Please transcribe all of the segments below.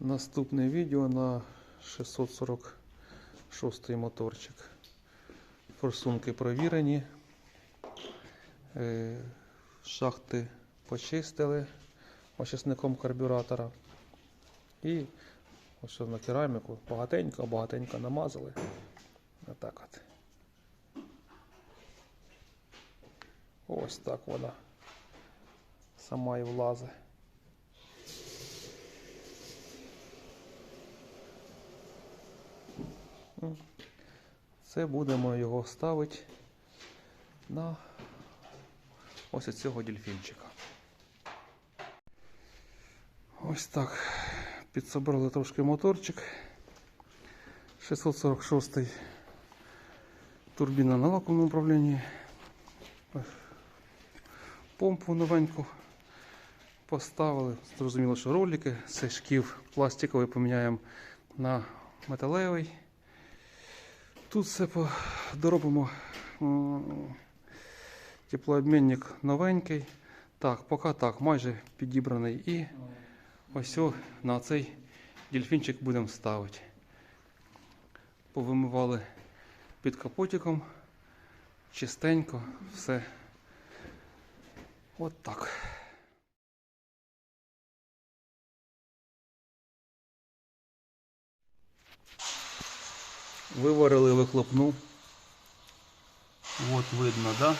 Наступне відео на 646 моторчик. Форсунки провірені. Е, Шахти почистили очисником карбюратора. І ось на кераміку багатенько, багатенько намазали. Отак от. Ось так вона сама і влазить. Це будемо його ставити на ось цього дельфінчика. Ось так. Підсобрали трошки моторчик. 646 турбіна на вакуумному управлінні. Помпу новеньку поставили. Зрозуміло, що ролики. Це шків пластиковий поміняємо на металевий. Тут все доробимо. Теплообмінник новенький. Так, поки так, майже підібраний. І ось на цей дельфінчик будемо ставити. Повимивали під капотиком. Чистенько, все. От так. Виварили вихлопну. От видно, да?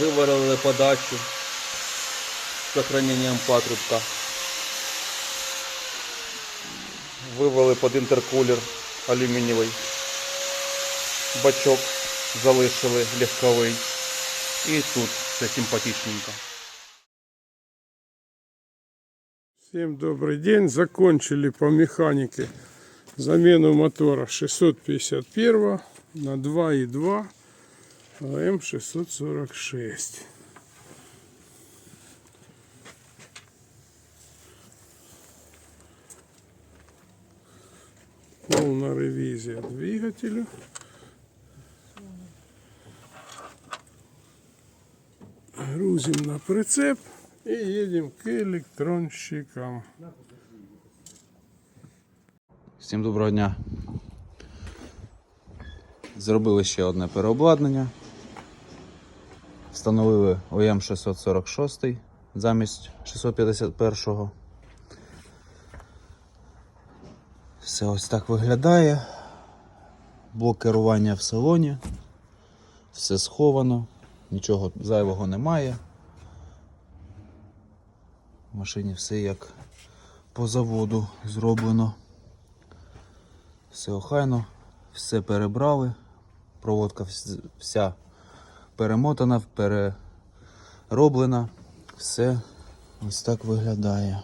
Виварили подачу з сохранением патрубка. Вивели під інтеркулер алюмінієвий. Бачок залишили легковий. І тут все симпатичненько. Всем добрый день. Закончили по механике замену мотора 651 на 2.2 АМ646. Полная ревизия двигателя. Грузим на прицеп и едем к электронщикам. Всім доброго дня. Зробили ще одне переобладнання. Встановили ОМ 646 замість 651-го. Все ось так виглядає. Блок керування в салоні. Все сховано, нічого зайвого немає. В машині все як по заводу зроблено. Все охайно, все перебрали. Проводка вся перемотана, перероблена. Все ось так виглядає.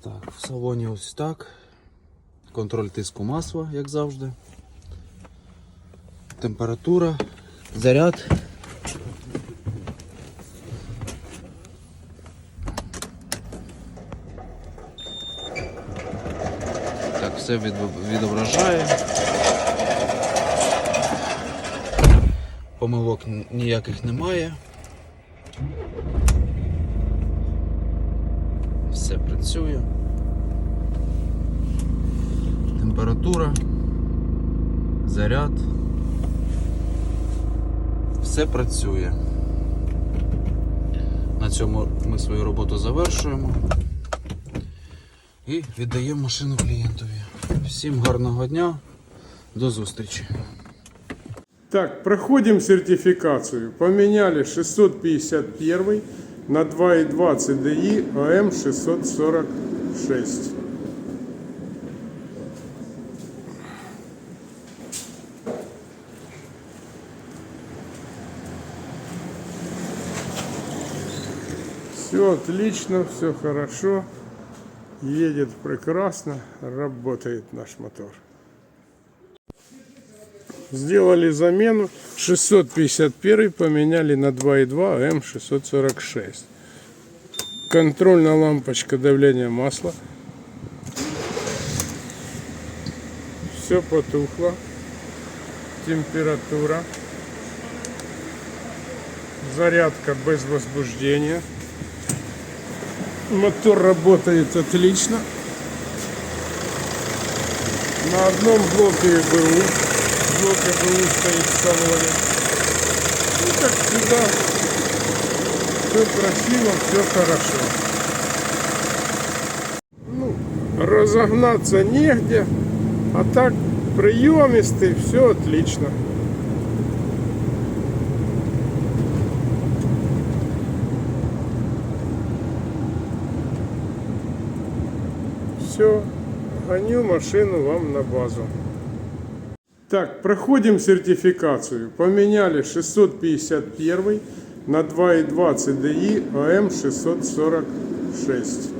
Так, в салоні ось так. Контроль тиску масла, як завжди. Температура, заряд. Так, все відображає. Помилок ніяких немає. Все працює. Температура, заряд. Все працює. На цьому ми свою роботу завершуємо і віддаємо машину клієнтові. Всім гарного дня, до зустрічі. Так, проходим сертификацию. Поменяли 651 на 2.2 CDI АМ646. Все отлично, все хорошо. Едет прекрасно, работает наш мотор. Сделали замену. 651 поменяли на 2.2 М646. Контрольная лампочка давления масла. Все потухло. Температура. Зарядка без возбуждения. Мотор работает отлично. На одном блоке БУ. Блок БУ стоит в салоне. Ну, как всегда, все красиво, все хорошо. Ну, разогнаться негде, а так приемистый, все отлично. Все, гоню машину вам на базу. Так, проходим сертификацию. Поменяли 651 на 2.2 CDI АМ 646.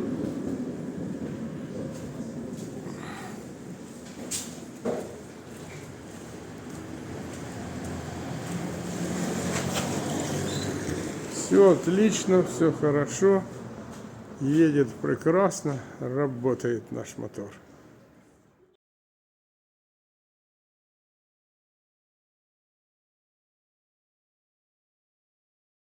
Все отлично, все хорошо. Едет прекрасно, работает наш мотор.